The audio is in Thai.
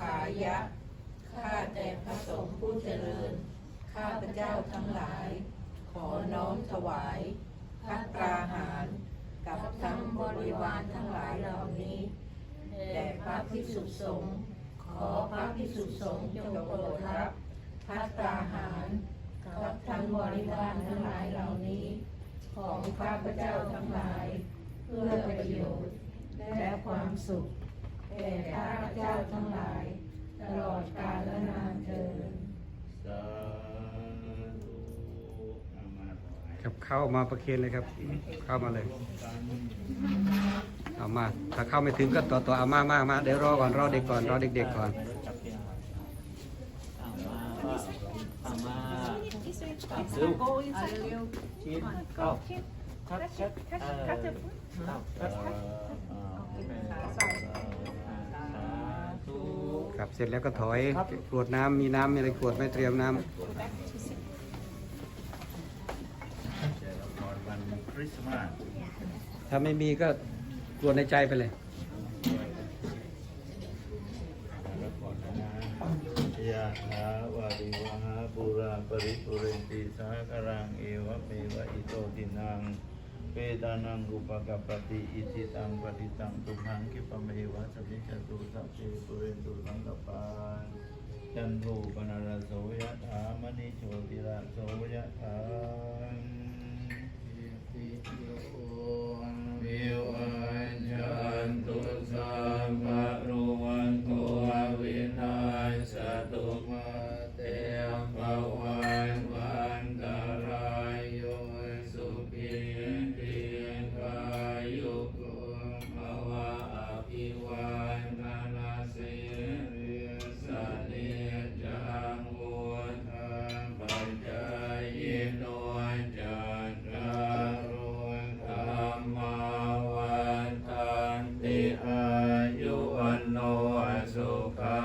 ขายะ ข้าแต่พระสงฆ์ผู้เจริญ ข้าพระเจ้าทั้งหลาย ขอน้อมถวายพัตตราหาร กับทั้งบริวารทั้งหลายเหล่านี้แด่พระภิกษุสงฆ์ขอพระภิกษุสงฆ์จงโปรดรับพัตตราหารกับทั้งบริวารทั้งหลายเหล่านี้ ของข้าพเจ้าทั้งหลาย เพื่อประโยชน์และความสุข แก่ข้าพเจ้าทั้งหลาย ตลอดกาลและนานเทินสาธุอามาถวายครับเข้ามาประเคนเลยครับ เข้ามาเลยกันเอามาถ้าเข้าไม่ถึงก็ต่อต่อเอามามามาเดี๋ยวรอก่อนรอเด็กก่อนรอเด็กๆก่อนจับเตียงเอามาว่าเอามาเอาซื้อชิ้นเข้าชัดชัดเออเข้าชัดสาธุครับ เสร็จแล้วก็ถอยกรวดน้ำมีน้ำมีอะไรกรวดไม่เตรียมน้ำเจริญพรวันคริสต์มาสถ้าไม่มีก็กรวดในใจไปเลยแล้วก่อนนะยะถาวาริวหาปุราปริปุเรนติสาคารังเอวะเมวะอิโตตินัง Peta rupa kapati isi tang pati tang tuhan ki satu-satu jatu sabi puri tulang kapan jantu panara soya tamani cotira soya tam Biwan jantu sama ruwan ku awinan satu mati yang bawa Azoka. Uh,